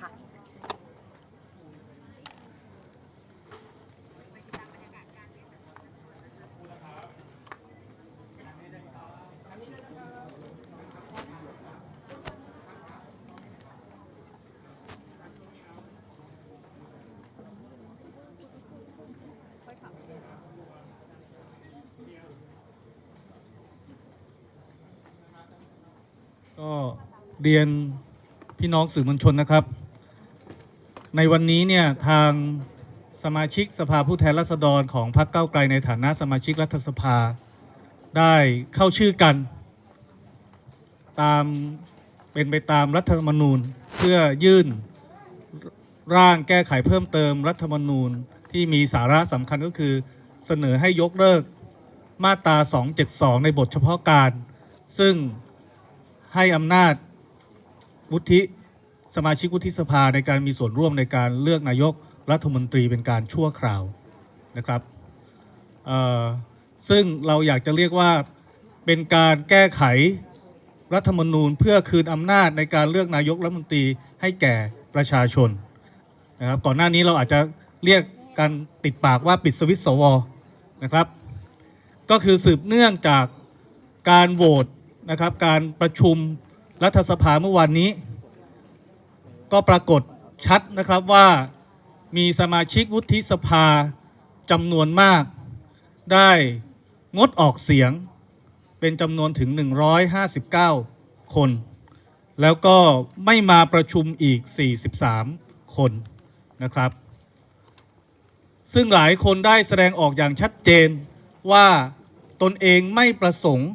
คะก็เรียนพี่น้องสื่อมวลชนนะครับ ในวันนี้เนี่ยทางสมาชิกสภาผู้แทนราษฎรของพรรคเก้าไกลในฐานะสมาชิกรัฐสภา ได้เข้าชื่อกัน ตามเป็นไปตามรัฐธรรมนูญเพื่อยื่นร่างแก้ไขเพิ่มเติมรัฐธรรมนูญที่มีสาระสำคัญก็คือ เสนอให้ยกเลิกมาตรา 272 ในบทเฉพาะการ ซึ่งให้อำนาจวุฒิ สมาชิกวุฒิสภาในการมีส่วนร่วมในการเลือกนายกรัฐมนตรีเป็นการชั่วคราวนะครับซึ่งเราอยากจะเรียกว่าเป็นการแก้ไขรัฐธรรมนูญเพื่อคืนอำนาจในการเลือกนายกรัฐมนตรีให้แก่ประชาชนนะครับก่อนหน้านี้เราอาจจะเรียกกันติดปากว่าปิดสวิตช์สวนะครับ ก็คือสืบเนื่องจากการโหวตนะครับการประชุมรัฐสภาเมื่อวานนี้ ก็ปรากฏชัดนะครับว่ามีสมาชิกวุฒิสภาจำนวนมาก ได้งดออกเสียงเป็นจำนวนถึง 159 คน แล้วก็ไม่มาประชุมอีก 43 คนนะครับ ซึ่งหลายคนได้แสดงออกอย่างชัดเจนว่าตนเองไม่ประสงค์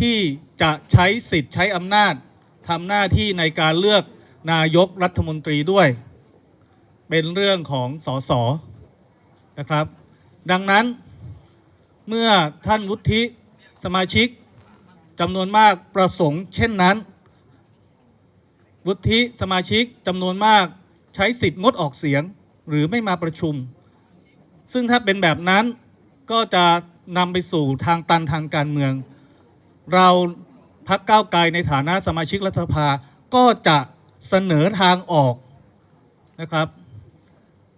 ที่จะใช้สิทธิ์ใช้อำนาจทำหน้าที่ในการเลือก นายกรัฐมนตรีด้วย เป็นเรื่องของสสนะครับ ดังนั้นเมื่อท่านวุฒิสมาชิกจำนวนมากประสงค์เช่นนั้น วุฒิสมาชิกจำนวนมากใช้สิทธิ์งดออกเสียงหรือไม่มาประชุม ซึ่งถ้าเป็นแบบนั้นก็จะนำไปสู่ทางตันทางการเมือง เราพักก้าวไกลในฐานะสมาชิกรัฐสภาก็จะ เสนอทางออกนะครับ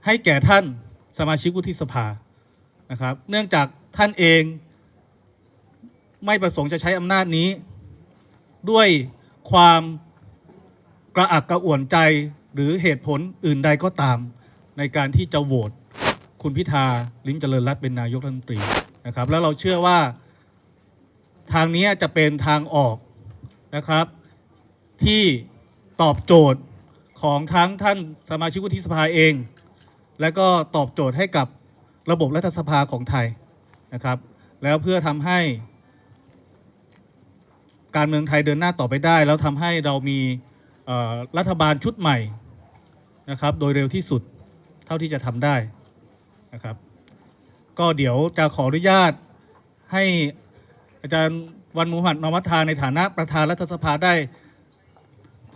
ให้แก่ท่านสมาชิกวุฒิสภานะครับ เนื่องจากท่านเองไม่ประสงค์จะใช้อำนาจนี้ ด้วยความกระอักกระอ่วนใจหรือเหตุผลอื่นใดก็ตาม ในการที่จะโหวตคุณพิธาลิ้มเจริญรัตน์เป็นนายกรัฐมนตรีนะครับ แล้วเราเชื่อว่าทางนี้จะเป็นทางออกนะครับที่ ตอบโจทย์ของทั้งท่านสมาชิกวุฒิสภาเอง และก็ตอบโจทย์ให้กับระบบรัฐสภาของไทยนะครับ แล้วเพื่อทำให้การเมืองไทยเดินหน้าต่อไปได้ แล้วทำให้เรามีรัฐบาลชุดใหม่นะครับ โดยเร็วที่สุดเท่าที่จะทำได้นะครับ ก็เดี๋ยวจะขออนุญาตให้อาจารย์วันมุฮัมมัดนอมัตทาในฐานะประธานรัฐสภาได้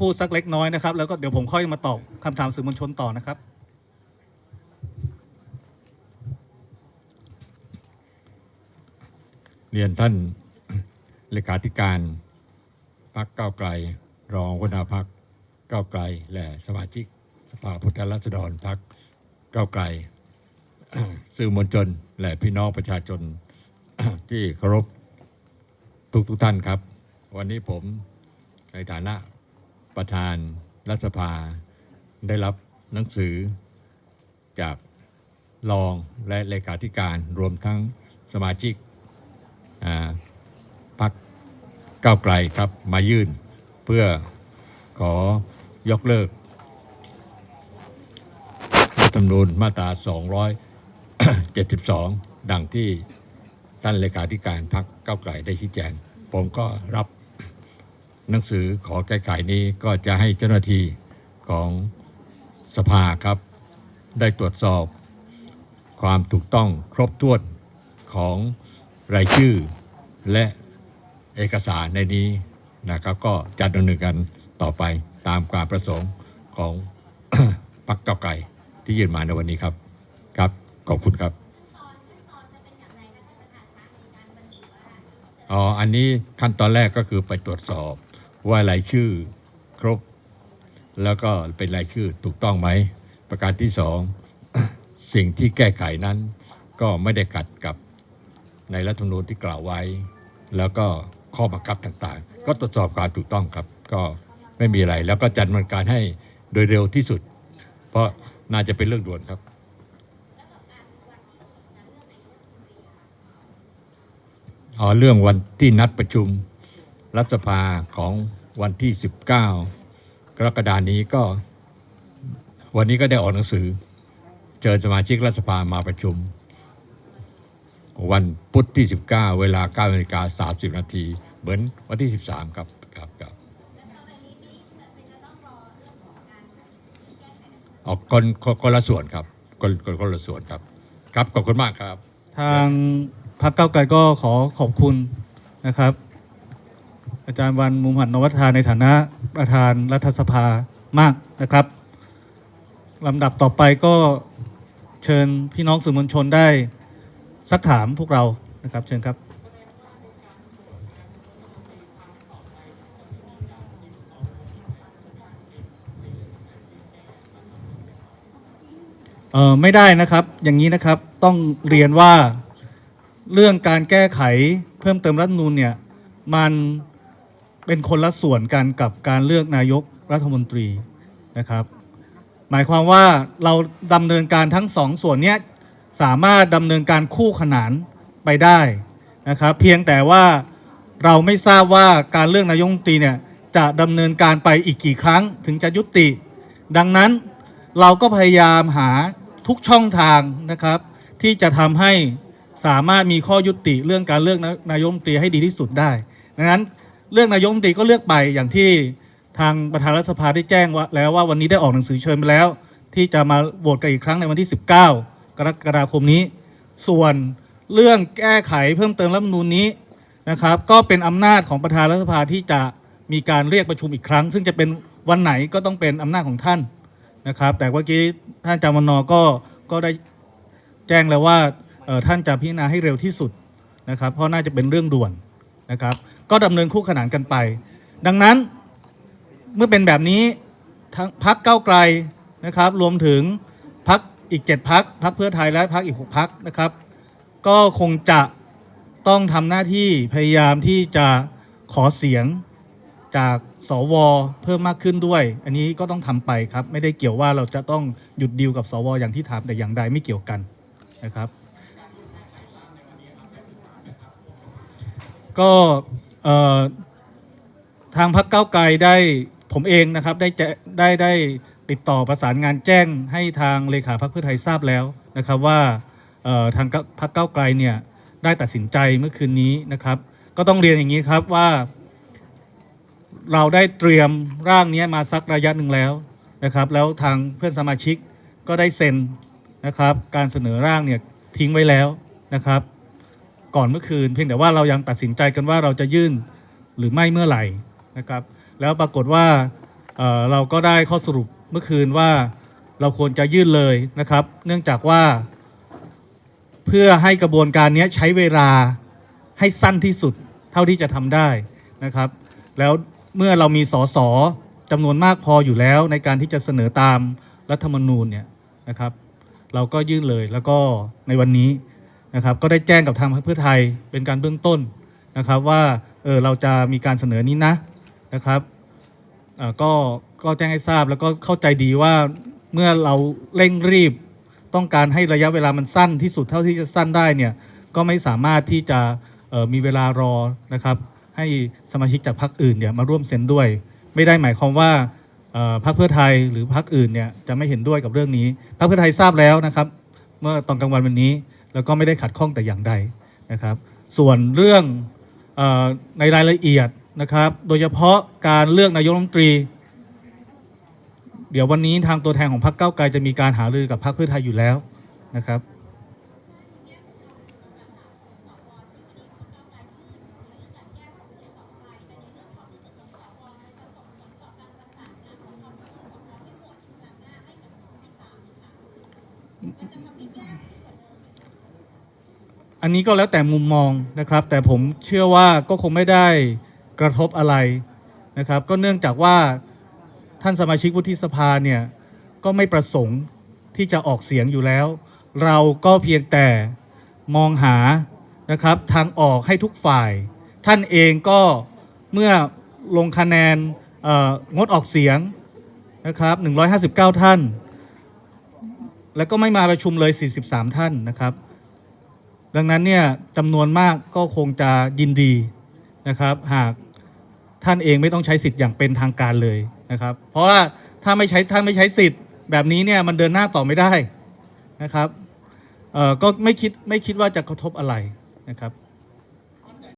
พูดสักเล็กน้อยนะครับ แล้วก็เดี๋ยวผมค่อยมาตอบคำถามสื่อมวลชนต่อนะครับ เรียนท่านเลขาธิการพรรคก้าไกล รองหัวหน้าพรรคก้าไกล และสมาชิกสภาผู้แทนราษฎรพรรคก้าไกล สื่อมวลชน และพี่น้องประชาชนที่เคารพทุกทุกท่านครับ วันนี้ผมในฐานะ ประธานรัฐสภา ได้รับหนังสือ จากรองและเลขาธิการรวมทั้งสมาชิกอ่าพักก้าวไกลครับมายื่น เพื่อขอยกเลิกรัฐธรรมนูญมาตรา 272 ดังที่ท่านเลขาธิการพักก้าวไกลได้ชี้แจง ผมก็รับ หนังสือขอแก้ไขนี้ก็จะให้เจ้าหน้าที่ของสภาครับ ได้ตรวจสอบความถูกต้องครบถ้วนของรายชื่อและเอกสารในนี้นะครับก็จะดำเนินการต่อไปตามความประสงค์ของพรรคเก้าวไกลที่ยื่นมาในวันนี้ครับครับขอบคุณครับอ๋ออันนี้ขั้นตอนแรกก็คือไปตรวจสอบ ว่ารายชื่อครบ แล้วก็เป็นรายชื่อถูกต้องไหม ประการที่สองสิ่งที่แก้ไขนั้น ก็ไม่ได้ขัดกับในรัฐธรรมนูญที่กล่าวไว้ แล้วก็ข้อบังคับต่างๆ ก็ตรวจสอบการถูกต้องครับ ก็ไม่มีอะไร แล้วก็จัดดำเนินการให้โดยเร็วที่สุด เพราะน่าจะเป็นเรื่องด่วนครับอ๋อเรื่องวันที่นัดประชุม รัฐสภาของวันที่ 19 กรกฎานี้ก็ วันนี้ก็ได้ออกหนังสือ เชิญสมาชิกรัฐสภามาประชุม วันพุธที่ 19 เวลา9นาฬิกา30 นาที เหมือนวันที่ 13 ครับครับครับออกคนคนละส่วนครับคนคนคนละส่วนครับ ครับขอบคุณมากครับ ทางพรรคเก้าไกลก็ขอขอบคุณนะครับ อาจารย์วันมุมหันนวัฒนาในฐานะประธานรัฐสภามากนะครับลำดับต่อไปก็เชิญพี่น้องสื่อมวลชนได้ซักถามพวกเรานะครับเชิญครับ เออไม่ได้นะครับอย่างนี้นะครับต้องเรียนว่าเรื่องการแก้ไขเพิ่มเติมรัฐนูญเนี่ยมัน เป็นคนละส่วนกันกับการเลือกนายกรัฐมนตรีนะครับ หมายความว่าเราดำเนินการทั้งสองส่วนเนี้ยสามารถดำเนินการคู่ขนานไปได้นะครับเพียงแต่ว่าเราไม่ทราบว่าการเลือกนายกรัฐมนตรีเนี่ยจะดำเนินการไปอีกกี่ครั้งถึงจะยุติ ดังนั้นเราก็พยายามหาทุกช่องทางนะครับ ที่จะทำให้สามารถมีข้อยุติเรื่องการเลือกนายกรัฐมนตรีให้ดีที่สุดได้ดังนั้น เลือกนายกรัฐมนตรีก็เลือกไปอย่างที่ทางประธานรัฐสภาได้แจ้งว่าแล้วว่าวันนี้ได้ออกหนังสือเชิญไปแล้ว ที่จะมาโหวตกันอีกครั้งในวันที่ 19 กรกฎาคมนี้ ส่วนเรื่องแก้ไขเพิ่มเติมรัฐมนูญนี้นะครับ ก็เป็นอำนาจของประธานรัฐสภาที่จะมีการเรียกประชุมอีกครั้ง ซึ่งจะเป็นวันไหนก็ต้องเป็นอำนาจของท่านนะครับ แต่เมื่อกี้ท่านอาจารย์วันนอก็ก็ได้แจ้งแล้วว่าท่านจะพิจารณาให้เร็วที่สุดนะครับ เพราะน่าจะเป็นเรื่องด่วนนะครับ ก็ดำเนินคู่ขนานกันไป ดังนั้นเมื่อเป็นแบบนี้ทั้งพักเก้าไกลนะครับ รวมถึงพักอีก 7 พักพักเพื่อไทยและพักอีก 6 พักนะครับ ก็คงจะต้องทำหน้าที่พยายามที่จะขอเสียงจากสวเพิ่มมากขึ้นด้วย อันนี้ก็ต้องทำไปครับ ไม่ได้เกี่ยวว่าเราจะต้องหยุดดีลกับสวอย่างที่ถามแต่อย่างใดไม่เกี่ยวกันนะครับ ก็ ทางพรรคก้าไกลได้ผมเองนะครับได้ได้ได้ติดต่อประสานงานแจ้งให้ทางเลขาพรรคเพื่อไทยทราบแล้วนะครับว่าทางพรรคก้าไกลเนี่ยได้ตัดสินใจเมื่อคืนนี้นะครับ ก็ต้องเรียนอย่างนี้ครับว่า เราได้เตรียมร่างนี้มาสักระยะหนึ่งแล้วนะครับ แล้วทางเพื่อนสมาชิกก็ได้เซ็นนะครับ การเสนอร่างเนี่ยทิ้งไว้แล้วนะครับ ก่อนเมื่อคืน เพียงแต่ว่าเรายังตัดสินใจกันว่าเราจะยื่นหรือไม่เมื่อไหร่นะครับ แล้วปรากฏว่าเเราก็ได้ข้อสรุปเมื่อคืนว่าเราควรจะยื่นเลยนะครับ เนื่องจากว่า เพื่อให้กระบวนการนี้ใช้เวลาให้สั้นที่สุดเท่าที่จะทำได้นะครับ แล้วเมื่อเรามีสสจำนวนมากพออยู่แล้วในการที่จะเสนอตามรัฐธรรมนูญเนี่ยนะครับ เราก็ยื่นเลยแล้วก็ในวันนี้ นะครับก็ได้แจ้งกับทางพรรคเพื่อไทยเป็นการเบื้องต้นนะครับว่าเออเราจะมีการเสนอนี้นะนะครับก็ก็แจ้งให้ทราบแล้วก็เข้าใจดีว่าเมื่อเราเร่งรีบต้องการให้ระยะเวลามันสั้นที่สุดเท่าที่จะสั้นได้เนี่ยก็ไม่สามารถที่จะมีเวลารอนะครับ ให้สมาชิกจากพรรคอื่นเนี่ยมาร่วมเซ็นด้วย ไม่ได้หมายความว่าพรรคเพื่อไทยหรือพรรคอื่นเนี่ยจะไม่เห็นด้วยกับเรื่องนี้พรรคเพื่อไทยทราบแล้วนะครับ เมื่อตอนกลางวันวันนี้ แล้วก็ไม่ได้ขัดข้องแต่อย่างใดนะครับ ส่วนเรื่องอในรายละเอียดนะครับ โดยเฉพาะการเลือกนายกรัฐมนตรี เดี๋ยววันนี้ทางตัวแทนของพรรคเก้าไกลจะมีการหารือกับพรรคเพื่อไทยอยู่แล้วนะครับ อันนี้ก็แล้วแต่มุมมองนะครับ แต่ผมเชื่อว่าก็คงไม่ได้กระทบอะไรนะครับ ก็เนื่องจากว่าท่านสมาชิกวุฒิสภาเนี่ยก็ไม่ประสงค์ที่จะออกเสียงอยู่แล้ว เราก็เพียงแต่มองหานะครับทางออกให้ทุกฝ่าย ท่านเองก็เมื่อลงคะแนนงดออกเสียงนะครับ 159 ท่าน แล้วก็ไม่มาประชุมเลย 43 ท่านนะครับ ดังนั้นเนี่ยจำนวนมากก็คงจะยินดีนะครับ หากท่านเองไม่ต้องใช้สิทธิ์อย่างเป็นทางการเลยนะครับ เพราะว่าถ้าไม่ใช้ท่านไม่ใช้สิทธิ์ แบบนี้เนี่ยมันเดินหน้าต่อไม่ได้นะครับเอ่อก็ไม่คิดไม่คิดว่าจะกระทบอะไรนะครับ